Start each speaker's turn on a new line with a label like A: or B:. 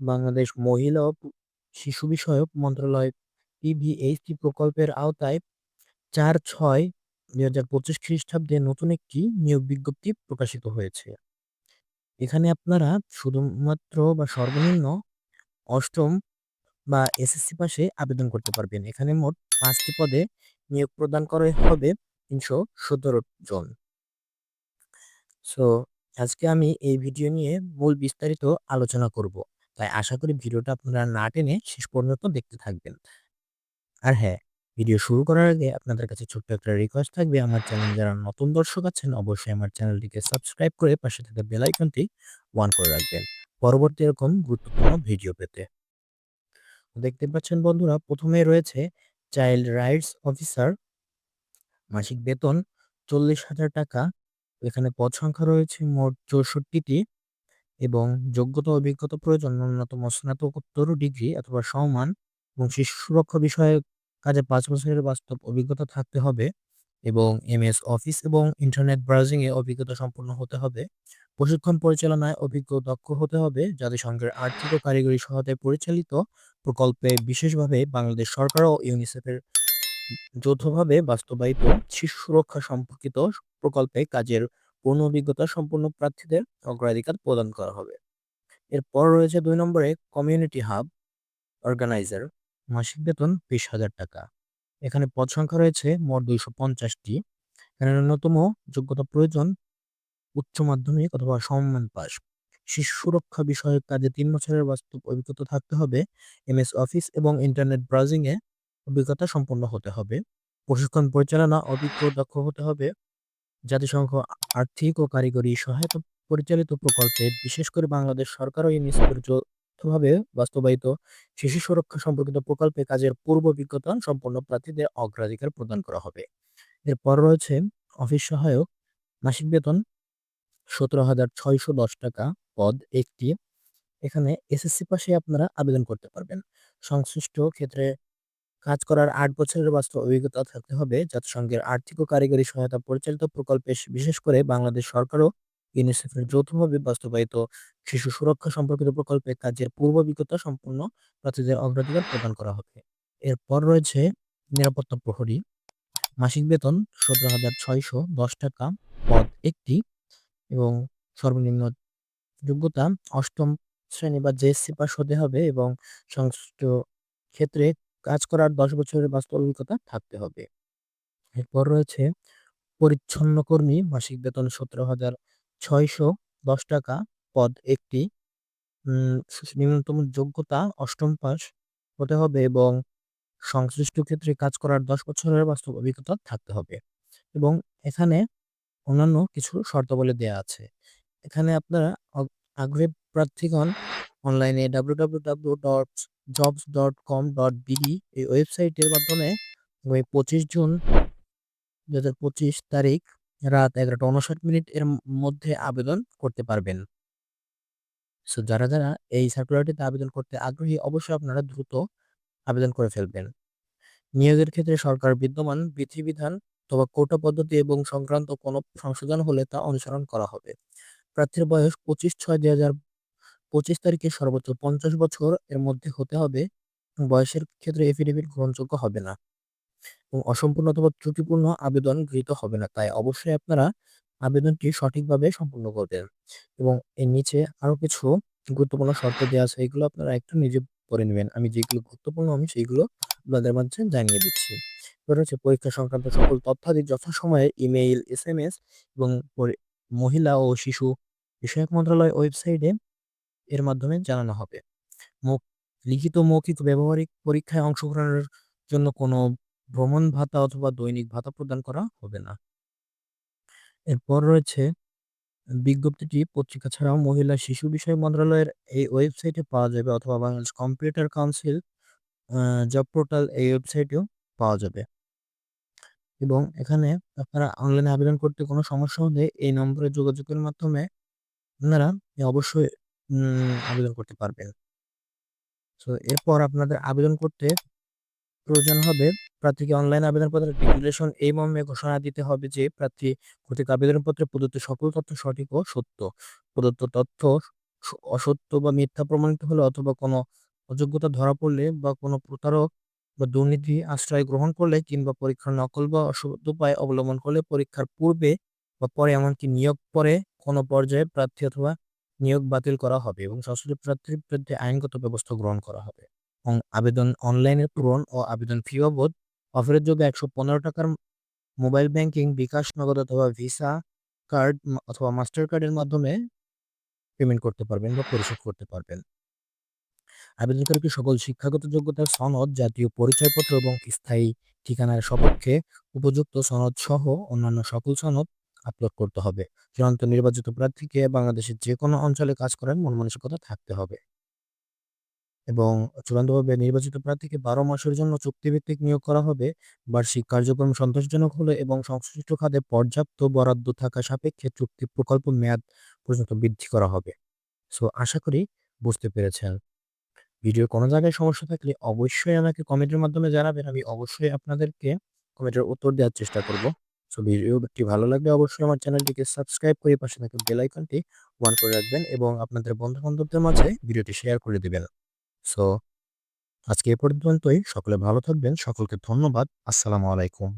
A: বাংলাদেশ মহিলা ও শিশু বিষয়ক মন্ত্রণালয় পিভিএইচটি প্রকল্পের আওতায় চার ছয় দুই হাজার পঁচিশ খ্রিস্টাব্দে নতুন একটি নিয়োগ বিজ্ঞপ্তি প্রকাশিত হয়েছে। এখানে আপনারা শুধুমাত্র বা সর্বনিম্ন অষ্টম বা এসএসসি পাশে আবেদন করতে পারবেন। এখানে মোট পাঁচটি পদে নিয়োগ প্রদান করা হবে তিনশো সতেরো জন। সো আজকে আমি এই ভিডিও নিয়ে মূল বিস্তারিত আলোচনা করব। তাই আশা করি ভিডিওটা আপনারা না টেনে শেষ পর্যন্ত দেখতে থাকবেন। আর হ্যাঁ ভিডিও শুরু করার আগে আপনাদের কাছে ছোট্ট একটা রিকোয়েস্ট থাকবে। আমার চ্যানেল যারা নতুন দর্শক আছেন, অবশ্যই আমার চ্যানেলটিকে সাবস্ক্রাইব করে পাশে থাকা বেল আইকনটি অন করে রাখবেন। পরবর্তী এরকম গুরুত্বপূর্ণ ভিডিও পেতে। দেখতে পাচ্ছেন বন্ধুরা, প্রথমে রয়েছে চাইল্ড রাইটস অফিসার মাসিক বেতন চল্লিশ হাজার টাকা। এখানে পদ সংখ্যা রয়েছে মোট চৌষট্টিটি। এবং যোগ্যতা অভিজ্ঞতা প্রয়োজন ন্যূনতম স্নাতকোত্তর ডিগ্রি অথবা সমমান এবং শিশু সুরক্ষা বিষয়ে কাজে পাঁচ বছরের বাস্তব অভিজ্ঞতা থাকতে হবে এবং এমএস অফিস এবং ইন্টারনেট ব্রাউজিং এ অভিজ্ঞতা সম্পন্ন হতে হবে। প্রশিক্ষণ পরিচালনায় অভিজ্ঞ দক্ষ হতে হবে। জাতিসংঘের আর্থিক ও কারিগরি সহায়তায় পরিচালিত প্রকল্পে বিশেষভাবে বাংলাদেশ সরকার ও ইউনিসেফের যৌথভাবে বাস্তবায়িত শিশু সুরক্ষা সম্পর্কিত প্রকল্পে কাজের পূর্ণ অভিজ্ঞতা সম্পন্ন প্রার্থীদের অগ্রাধিকার প্রদান করা হবে। এরপর রয়েছে দুই নম্বরে কমিউনিটি হাব অর্গানাইজার মাসিক বেতন বিশ হাজার টাকা। এখানে পদ সংখ্যা রয়েছে মোট দুইশো পঞ্চাশটি। এখানে ন্যূনতম যোগ্যতা প্রয়োজন উচ্চ মাধ্যমিক অথবা সমমান পাস শিশু সুরক্ষা বিষয়ক কাজে তিন বছরের বাস্তব অভিজ্ঞতা থাকতে হবে। এমএস অফিস এবং ইন্টারনেট ব্রাউজিং এ অভিজ্ঞতা সম্পন্ন হতে হবে। প্রশিক্ষণ পরিচালনা, অভিজ্ঞ দক্ষ হতে হবে। জাতিসংঘ আর্থিক ও কারিগরি সহায়তা পরিচালিত প্রকল্পে বিশেষ করে বাংলাদেশ সরকার ও ইউনিসেফের যৌথভাবে বাস্তবায়িত শিশু সুরক্ষা সম্পর্কিত প্রকল্পে কাজের পূর্ব অভিজ্ঞতা সম্পন্ন প্রার্থীদের অগ্রাধিকার প্রদান করা হবে। এরপর রয়েছে অফিস সহায়ক, মাসিক বেতন সতেরো হাজার ছয়শো দশ টাকা, পদ একটি। এখানে এসএসসি পাশে আপনারা আবেদন করতে পারবেন। সংশ্লিষ্ট ক্ষেত্রে কাজ করার আট বছরের বাস্তব অভিজ্ঞতা থাকতে হবে। জাতিসংঘের আর্থিক ও কারিগরি সহায়তা পরিচালিত প্রকল্পে বিশেষ করে বাংলাদেশ সরকার ও ইউনিসেফের যৌথভাবে বাস্তবায়িত শিশু সুরক্ষা সম্পর্কিত প্রকল্পে কাজের পূর্ব অভিজ্ঞতা সম্পূর্ণ প্রার্থীদের অগ্রাধিকার প্রদান করা হবে। এরপর রয়েছে নিরাপত্তা প্রহরী। মাসিক বেতন সতেরো হাজার ছয়শো দশ টাকা পদ একটি এবং সর্বনিম্ন যোগ্যতা অষ্টম শ্রেণি বা জেএসসি পাস হতে হবে এবং সংশ্লিষ্ট ক্ষেত্রে কাজ করার দশ বছরের বাস্তব অভিজ্ঞতা থাকতে হবে। এরপর রয়েছে পরিচ্ছন্ন কর্মী, মাসিক বেতন সতেরো হাজার ছয়শো, দশ টাকা পদ একটি। নিম্নতম যোগ্যতা অষ্টম পাস হতে হবে এবং সংশ্লিষ্ট ক্ষেত্রে কাজ করার দশ বছরের বাস্তব অভিজ্ঞতা থাকতে হবে এবং এখানে অন্যান্য কিছু শর্তাবলী দেয়া আছে। এখানে আপনারা আগ্রহী প্রার্থীগণ অনলাইনে W W W dot jobs dot com dot BD এই ওয়েবসাইটের মাধ্যমে ওই পঁচিশ জুন দু হাজার পঁচিশ তারিখ রাত এগারোটা উনষাট মিনিট এর মধ্যে আবেদন করতে পারবেন। সো যারা যারা এই সার্কুলারটিতে আবেদন করতে আগ্রহী, অবশ্যই আপনারা দ্রুত আবেদন করে ফেলবেন। নিয়োগের ক্ষেত্রে সরকার বিদ্যমান বিধিবিধান অথবা কোটা পদ্ধতি এবং সংক্রান্ত কোনো সংশোধন হলে তা অনুসরণ করা হবে। প্রার্থীর বয়স পঁচিশ ছয় দুই হাজার পঁচিশ তারিখে সর্বোচ্চ পঞ্চাশ বছর এর মধ্যে হতে হবে। বয়সের ক্ষেত্রে এফিডেভিট গ্রহণযোগ্য হবে না। এবং অসম্পূর্ণ অথবা ত্রুটিপূর্ণ আবেদন গৃহীত হবে না। তাই অবশ্যই আপনারা আবেদনটি সঠিকভাবে সম্পূর্ণ করবেন। এবং এর নিচে আরও কিছু গুরুত্বপূর্ণ শর্ত দেওয়া আছে। এগুলো আপনারা একটু নিজে পড়ে নেবেন। আমি যেগুলো গুরুত্বপূর্ণ, আমি সেইগুলো আপনাদের মাঝে জানিয়ে দিচ্ছি। এবার হচ্ছে পরীক্ষা সংক্রান্ত সকল তথ্যাদি যথাসময়ে ইমেইল এস এম এস এবং মহিলা ও শিশু বিষয়ক মন্ত্রণালয় ওয়েবসাইটে এর মাধ্যমে জানানো হবে। লিখিত মৌখিক ব্যবহারিক পরীক্ষায় অংশগ্রহণের জন্য কোনো ভ্রমণ ভাতা অথবা দৈনিক ভাতা প্রদান করা হবে না। এরপর রয়েছে, বিজ্ঞপ্তিটি পত্রিকা ছাড়াও মহিলা শিশু বিষয় মন্ত্রণালয়ের এই ওয়েবসাইটে পাওয়া যাবে অথবা Bangladesh computer council job portal এই ওয়েবসাইটেও পাওয়া যাবে। এবং এখানে আপনারা অনলাইনে আবেদন করতে কোনো সমস্যা হলে এই নম্বরে যোগাযোগের মাধ্যমে আপনারা অবশ্যই আবেদন করতে পারবেন সো এরপর আপনাদের আবেদন করতে প্রয়োজন হবে প্রার্থীকে অনলাইন আবেদনপত্রের ডিক্লারেশন এই মর্মে ঘোষণা দিতে হবে যে প্রার্থী কর্তৃক আবেদনপত্রে প্রদত্ত সকল তথ্য সঠিক ও সত্য। প্রদত্ত তথ্য অসত্য বা মিথ্যা প্রমাণিত হলে অথবা কোনো অযোগ্যতা ধরা পড়লে বা কোনো প্রতারক বা দুর্নীতি আশ্রয় গ্রহণ করলে কিংবা পরীক্ষার নকল বা অসৎ উপায় অবলম্বন করলে পরীক্ষার পূর্বে বা পরে এমনকি নিয়োগ পরে কোনো পর্যায়ে প্রার্থী অথবা নিয়োগ বাতিল করা হবে এবং সংশ্লিষ্ট প্রার্থীর বিরুদ্ধে আইনগত ব্যবস্থা গ্রহণ করা হবে। এবং আবেদন অনলাইনে পূরণ ও আবেদন ফি বাবদ অফারের যোগে একশো পনেরো টাকার মোবাইল ব্যাংকিং বিকাশ নগদ অথবা ভিসা কার্ড অথবা মাস্টার কার্ডের মাধ্যমে পেমেন্ট করতে পারবেন বা পরিশোধ করতে পারবেন। আবেদনকারীকে সকল শিক্ষাগত যোগ্যতার সনদ, জাতীয় পরিচয়পত্র এবং স্থায়ী ঠিকানার সপক্ষে উপযুক্ত সনদ সহ অন্যান্য সকল সনদ আপলোড করতে হবে। চূড়ান্ত নির্বাচিত প্রার্থীকে বাংলাদেশের যে কোনো অঞ্চলে কাজ করার মন মানসিকতা থাকতে হবে। এবং চূড়ান্তভাবে নির্বাচিত প্রার্থীকে বারো মাসের জন্য চুক্তিভিত্তিক নিয়োগ করা হবে। বার্ষিক কার্যক্রম সন্তোষজনক হলে এবং সংশ্লিষ্ট খাতে পর্যাপ্ত বরাদ্দ থাকা সাপেক্ষে চুক্তি প্রকল্প মেয়াদ পর্যন্ত বৃদ্ধি করা হবে। সো, আশা করি বুঝতে পেরেছেন। ভিডিওর কোনো জায়গায় সমস্যা থাকলে অবশ্যই আমাকে কমেন্টের মাধ্যমে জানাবেন। আমি অবশ্যই আপনাদেরকে কমেন্টের উত্তর দেওয়ার চেষ্টা করব। সো ভিডিওটি ভালো লাগলে অবশ্যই আমার চ্যানেলটিকে সাবস্ক্রাইব করে পাশে থাকা বেল আইকনটি অন করে রাখবেন এবং আপনাদের বন্ধু বান্ধবদের মাঝে ভিডিওটি শেয়ার করে দিবেন। সো, আজকে এ পর্যন্তই। সকলে ভালো থাকবেন। সকলকে ধন্যবাদ। আসসালামু আলাইকুম।